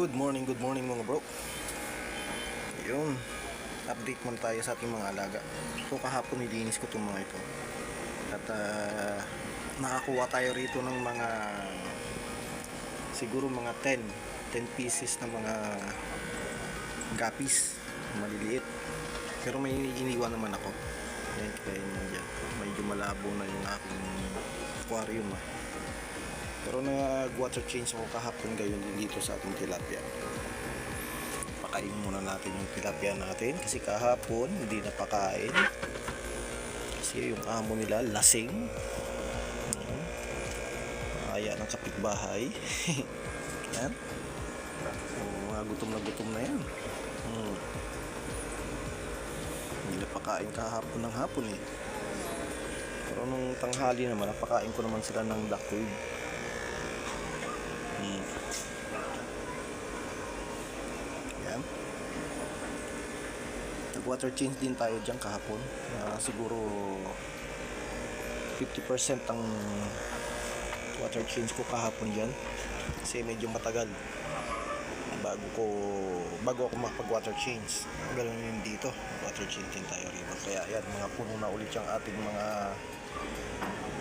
Good morning, good morning mga bro. Yun, update man tayo sa ating mga alaga. So kahapon nilinis ko itong mga ito. At ah, nakakuha tayo rito ng mga siguro mga 10 10 pieces na mga gapis maliliit. Pero may iniwan naman ako. Yan, kaya yun dyan. Medyo malabo na yung aking aquarium ah. Pero nag-water change ako kahapon gayon dito sa ating tilapia. Pakain muna natin yung tilapia natin kasi kahapon hindi napakain. Kasi yung amo nila lasing. Aya ng kapitbahay. yan. So, mga gutom na gutom na yan. Hmm. Hindi napakain kahapon ng hapon eh. Pero nung tanghali naman, napakain ko naman sila ng duckweed. Yan. Nag-water change din tayo dyan kahapon. Ah, siguro 50% ang water change ko kahapon dyan. Kasi medyo matagal bago ko bago ako makapag water change ganun yun dito water change din tayo rito kaya yan mga puno na ulit yung ating mga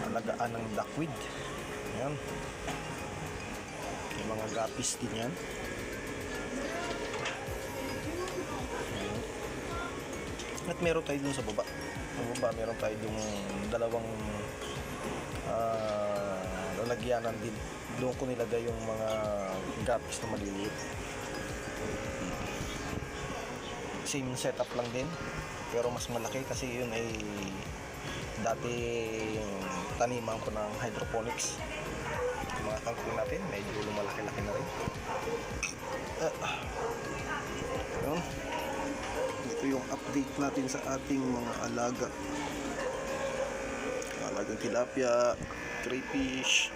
alagaan ng duckweed yan yung mga gapis din yan. At meron tayo dun sa baba. Sa baba meron tayo dun dalawang ah, lalagyanan din. Doon ko nilagay yung mga gapis na maliliit. Same setup lang din. Pero mas malaki kasi yun ay dati taniman ko ng hydroponics yung mga kangkong natin medyo lumalaki-laki na rin ah, yun yung update natin sa ating mga alaga alagang tilapia crayfish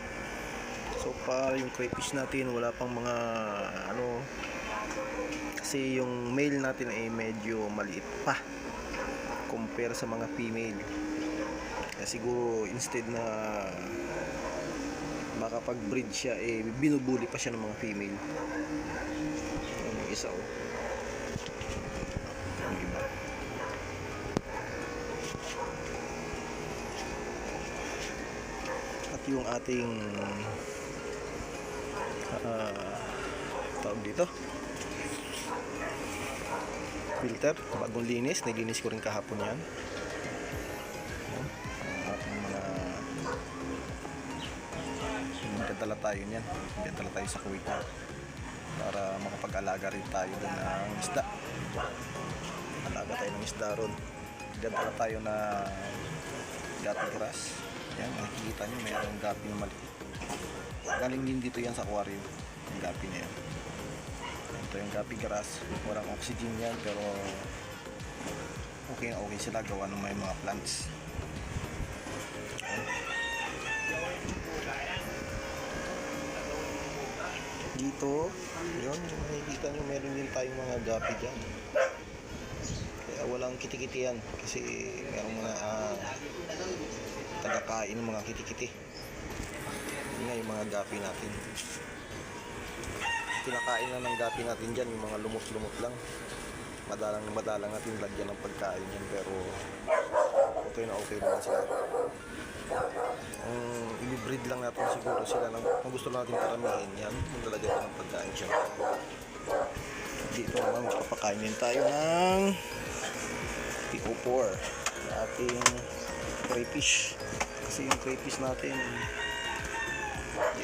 so far yung crayfish natin wala pang mga ano kasi yung male natin ay medyo maliit pa compare sa mga female kaya siguro instead na makapag-breed siya, eh, binubuli pa siya ng mga female. Yung isa, oh. Yung iba. At yung ating ah, tawag dito. Filter, bagong linis, nilinis ko rin kahapon yan. Magdadala tayo niyan. Magdadala tayo sa Kuwait para makapag-alaga rin tayo dun ng isda. Alaga tayo ng isda ron. Magdadala tayo na gapi grass yan makikita nyo mayroong gapi na maliit. Galing din dito yan sa aquarium yung gapi na yan. Ito yung gapi grass. Walang oxygen yan pero okay na okay sila gawa ng may mga plants. Dito yun makikita nyo meron din tayong mga gapi dyan. Walang kitikiti yan kasi merong mga ah, tagakain ng mga kitikiti. Yun nga yung mga gapi natin. Kinakain na ng gapi natin dyan yung mga lumot-lumot lang. Madalang madalang natin lagyan ng pagkain yan pero okay na okay naman sila. Ang i-breed lang natin siguro sila ng, kung gusto natin paramihin yan maglalagay tayo ng pagkain siya dito naman magpapakainin tayo ng PO4 na ating crayfish. Kasi yung crayfish natin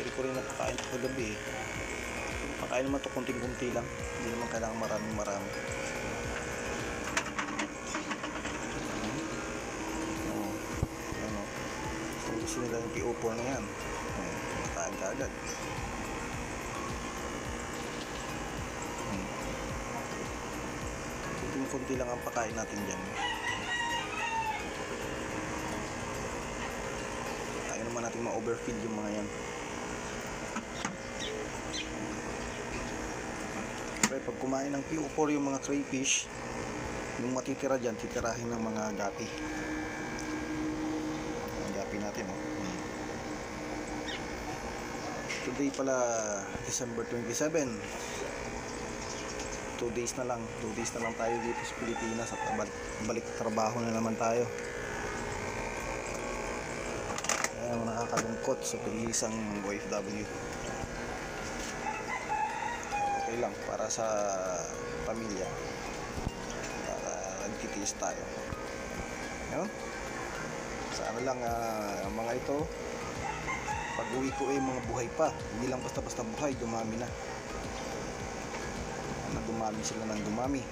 hindi ko rin napakain ito kagabi eh. pakain naman ito kunting-kunti lang. Hindi naman kailangan maraming marami. Oo. ano? Kung gusto nila yung PO4 na yan. Eh, makain ka agad. Kunting-kunti lang ang pakain natin dyan tayo naman natin ma-overfeed yung mga yan. Pero pag kumain ng PO4 yung mga crayfish yung matitira dyan titirahin ng mga gapi ang natin oh. Today pala December 27 2 days na lang. 2 days na lang tayo dito sa Pilipinas at balik trabaho na naman tayo kaya nakakalungkot sa isang OFW okay lang para sa pamilya. Para nagtitiis tayo. Yun sana lang ah, ang mga ito pag uwi ko ay mga buhay pa. Hindi lang basta basta buhay dumami na. Na dumami sila ng dumami.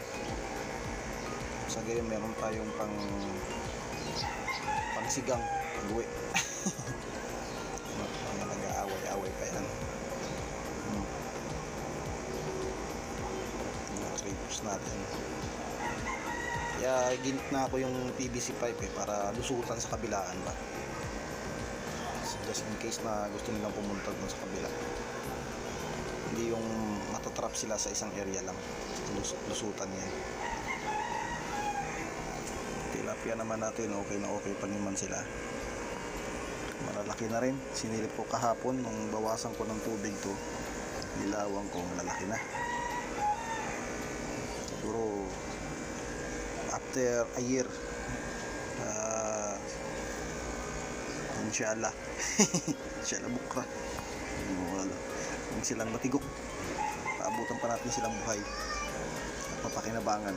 Sa gayon meron tayong pang pangsigang. Pag uwi mga nag-aaway-aaway pa yan. Mga traders natin. Kaya ginit na ako yung PVC pipe eh, para lusutan sa kabilaan ba? So, just in case na gusto nilang pumunta dun sa kabila. Hindi yung matatrap sila sa isang area lang. Lus lusutan yan. Tilapia naman natin okay na okay pa naman sila malalaki na rin. Sinilip ko kahapon nung bawasan ko ng tubig to. Nilawan ko malalaki na. Siguro after a year uh, inshallah. Inshallah bukra. Wala kung silang matigok paabutan pa natin silang buhay. At mapakinabangan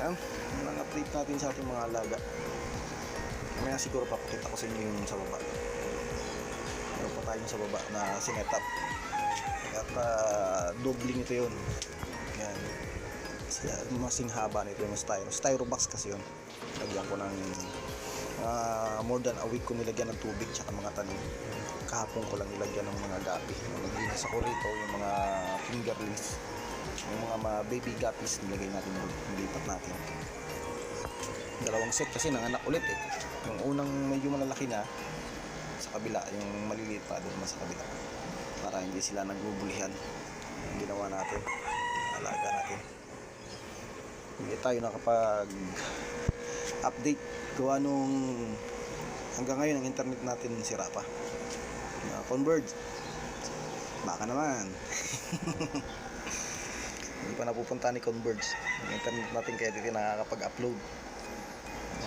yan yan ang update natin sa ating mga alaga mamaya siguro papakita ko sa inyo yung sa baba. Meron pa tayong sa baba na sinetap. At uh, dobling ito yun. Yan. Masing haba nito yung styro. Styrobox kasi yun. Lagyan ko ng uh, more than a week ko nilagyan ng tubig tsaka mga tanim. Kahapon ko lang nilagyan ng mga gapi. Naglinis ako rito yung mga fingerlings yung mga, mga baby guppies nilagay natin nilipat natin dalawang set kasi nanganak ulit eh. Yung unang medyo malalaki na sa kabila yung maliliit pa doon sa kabila. Para hindi sila nagbubulihan. Yung ginawa natin alaga natin. Hindi tayo nakapag update gawa nung hanggang ngayon ang internet natin sira pa. Uh, Converge. Baka naman. Hindi pa napupunta ni Converge. Ang internet natin kaya dito nakakapag-upload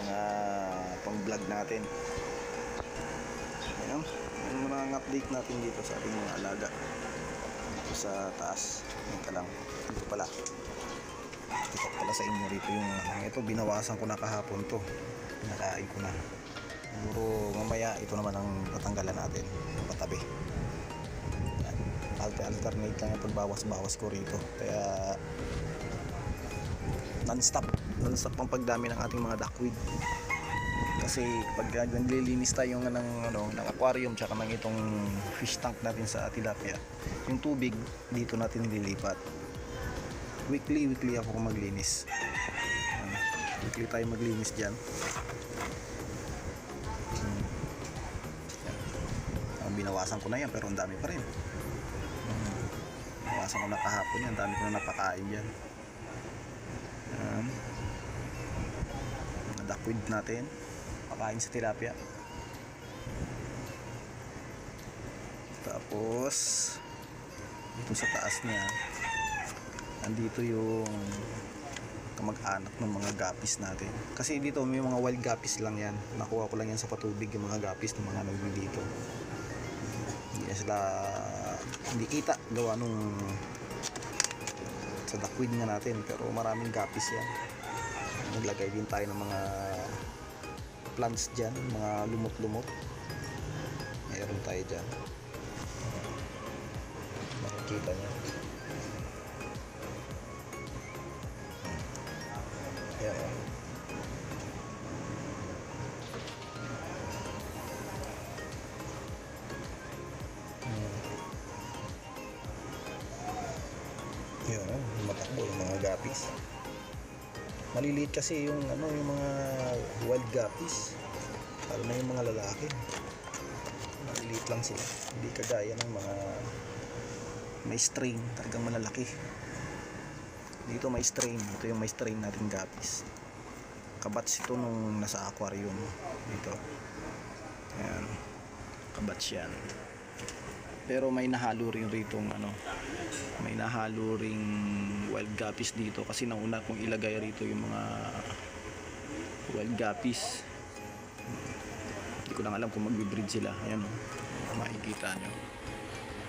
mga pang vlog natin. Ayun yung mga update natin dito sa ating mga alaga. Dito sa taas ito lang. Dito pala. Ito pala sa inyo rito yung ano, ito binawasan ko na kahapon to. Pinakain ko na. Siguro mamaya ito naman ang tatanggalan natin yung patabi alternate lang yung pagbawas-bawas ko rito. Kaya non-stop non-stop ang pagdami ng ating mga duckweed. Kasi pag uh, naglilinis tayo ng, ano, ng aquarium tsaka ng itong fish tank natin sa tilapia yung tubig dito natin nililipat. Weekly weekly ako maglinis. Weekly tayo maglinis dyan. Hmm. Binawasan ko na yan pero ang dami pa rin. Hmm. binawasan ko na kahapon yan ang dami ko na napakain dyan Yan. Duckweed natin. Pakain sa tilapia. Tapos dito sa taas niya andito yung kamag-anak ng mga gapis natin. Kasi dito may mga wild gapis lang yan. Nakuha ko lang yan sa patubig yung mga gapis ng mga nagbi dito. Hindi na sila hindi kita gawa nung sa duckweed nga natin pero maraming gapis yan naglagay din tayo ng mga plants dyan mga lumot-lumot. Mayroon tayo dyan. Makikita nyo Maliliit kasi yung ano, yung mga wild guppies. Lalo na yung mga lalaki. Maliliit lang sila. Hindi kagaya ng mga may strain, talagang malalaki. Dito may strain. Ito yung may strain natin guppies. Kabats ito nung nasa aquarium. Dito. Ayan. Kabats yan. Pero may nahalo rin rito ano, may nahalo ring wild guppies dito kasi nauna kong ilagay rito yung mga wild guppies. Hindi ko lang alam kung magbe-breed sila. Ayan o, makikita nyo.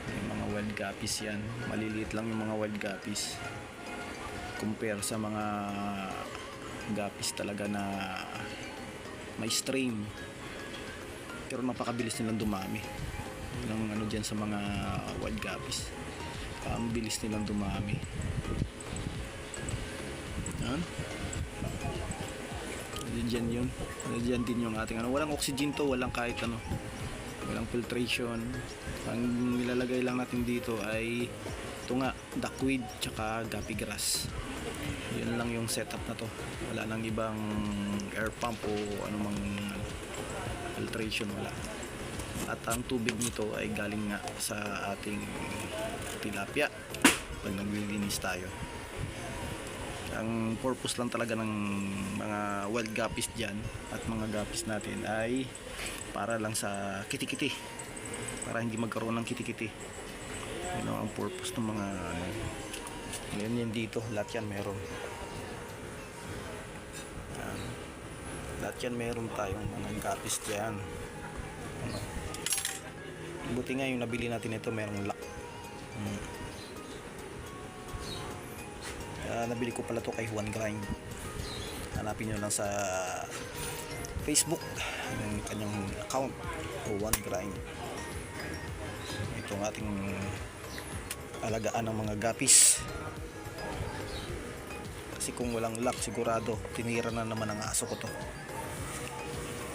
Yung mga wild guppies yan. Maliliit lang yung mga wild guppies. Compare sa mga guppies talaga na may strain. Pero napakabilis nilang dumami. Ng ano dyan sa mga wild guppies. Ang bilis nilang dumami. Yan. Diyan yun. Diyan din yung ating ano. Walang oxygen to, walang kahit ano. Walang filtration. Ang nilalagay lang natin dito ay ito nga, duckweed tsaka guppy grass. Yun lang yung setup na to. Wala nang ibang air pump o anumang filtration wala. At ang tubig nito ay galing nga sa ating tilapia. Pag naglilinis tayo. Ang purpose lang talaga ng mga wild guppies dyan at mga guppies natin ay para lang sa kitikiti. Para hindi magkaroon ng kitikiti. Yun ang purpose ng mga ano, yan yan dito lahat yan meron. Yan. lahat yan meron tayong mga guppies dyan. Ano. buti nga yung nabili natin ito merong lock Hmm. Ah, nabili ko pala to kay Juan Grind hanapin nyo lang sa Facebook yung kanyang account Juan Grind ito ang ating alagaan ng mga gapis. Kasi kung walang lock sigurado tinira na naman ang aso ko to.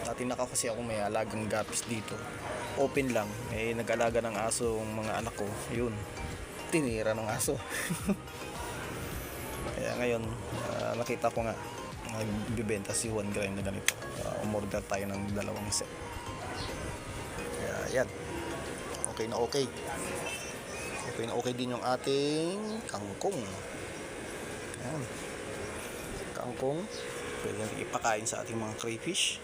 Dati naka kasi ako may alagang gapis dito open lang. Eh nag-alaga ng aso ang mga anak ko. Yun. Tinira ng aso. Kaya ngayon ah, nakita ko nga nagbibenta si Juan Grind na ganito. Uh, umorder tayo ng dalawang set. Kaya yan okay na okay. Okay na okay din yung ating kangkong. Yan kangkong. Pwede ipakain sa ating mga crayfish.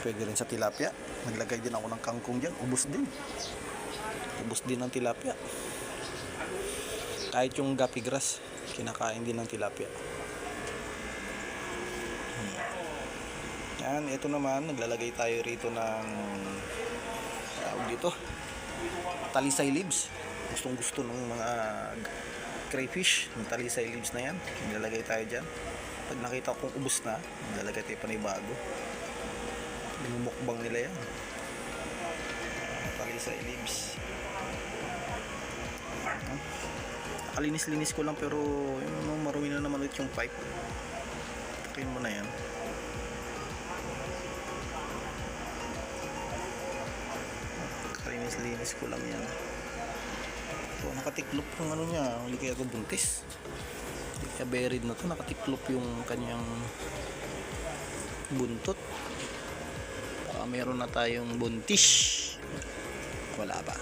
Pwede rin sa tilapia naglagay din ako ng kangkong dyan. Ubos din. Ubos din ng tilapia. Kahit yung guppy grass kinakain din ng tilapia. Yan ito naman. Naglalagay tayo rito ng tawag dito talisay leaves. Gustong gusto ng mga crayfish yung talisay leaves na yan. Nilalagay tayo dyan. Pag nakita kong ubos na nilalagay tayo panibago Minumukbang nila yan. Talisay leaves. Nakalinis-linis ko lang pero yung ano, marumi na naman ulit yung pipe. Takin mo na yan. Nakalinis-linis ko lang yan. So, nakatiklop yung ano niya. Hindi kaya ito buntis. Hindi kaya buried na to. Nakatiklop yung kanyang buntot. Meron na tayong buntis. Wala pa.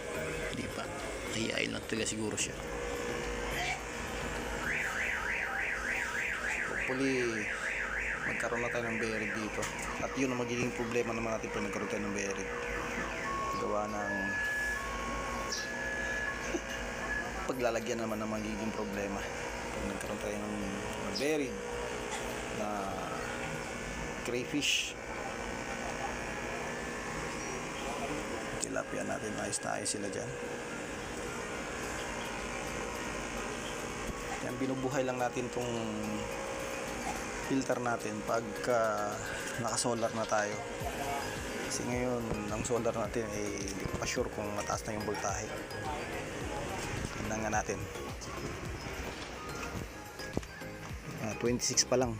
Hindi pa. Hiyain lang talaga siguro siya. Hopefully, magkaroon na tayo ng berry dito. At yun ang magiging problema naman natin pag nagkaroon tayo ng berry. Gawa ng paglalagyan naman ng magiging problema. Pag nagkaroon tayo ng ng berry na crayfish tilapia natin ayos na ayos sila dyan. Yan binubuhay lang natin tong filter natin pagka naka-solar na tayo. Kasi ngayon ang solar natin ay hindi ko pa sure kung mataas na yung voltahe. Tingnan nga natin. Ah, 26 pa lang.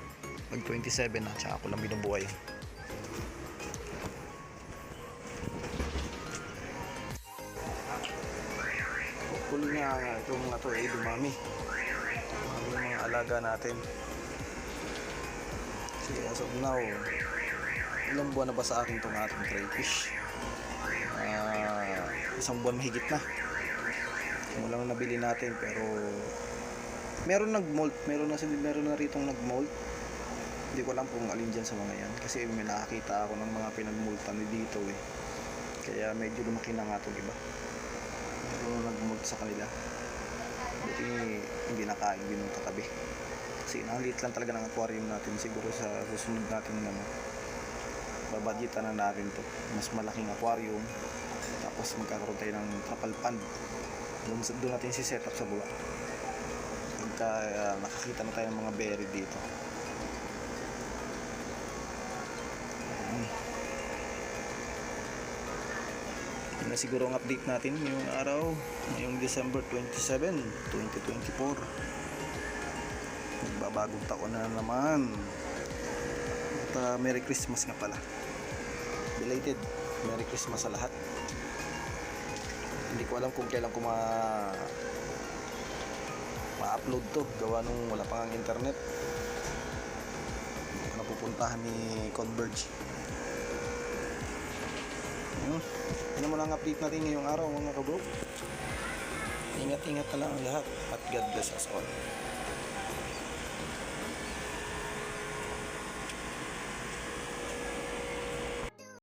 Pag 27 na tsaka ako lang binubuhay nga itong mga to ay dumami. Yung mga alaga natin. Kasi as of now ilang buwan na ba sa akin itong ating crayfish? Ah, isang buwan mahigit na. Mula nung nabili natin pero meron nag-mold meron na meron na rito nag-mold hindi ko alam kung alin dyan sa mga yan. Kasi may nakakita ako ng mga pinag-moltan dito eh. Kaya medyo lumaki na nga itong iba. Nagmult sa kanila. Buti hindi nakain din yung katabi. Kasi nakaliit lang talaga ng aquarium natin. Siguro sa susunod natin ano, babadgetan na natin to. Mas malaking aquarium. Tapos magkakaroon tayo ng trapal pond. Doon, doon natin si setup sa baba. Pagka ah, nakakita na tayo ng mga berry dito. Na siguro ang update natin ngayong araw, ngayong December 27, 2024. Magbabagong taon na naman. At ah, Merry Christmas nga pala. Belated. Merry Christmas sa lahat. Hindi ko alam kung kailan ko ma ma-upload to gawa nung wala pa ang internet napupuntahan ni Converge yun yun naman ang update natin ngayong araw mga kabro? Ingat ingat na lang ang lahat at God bless us all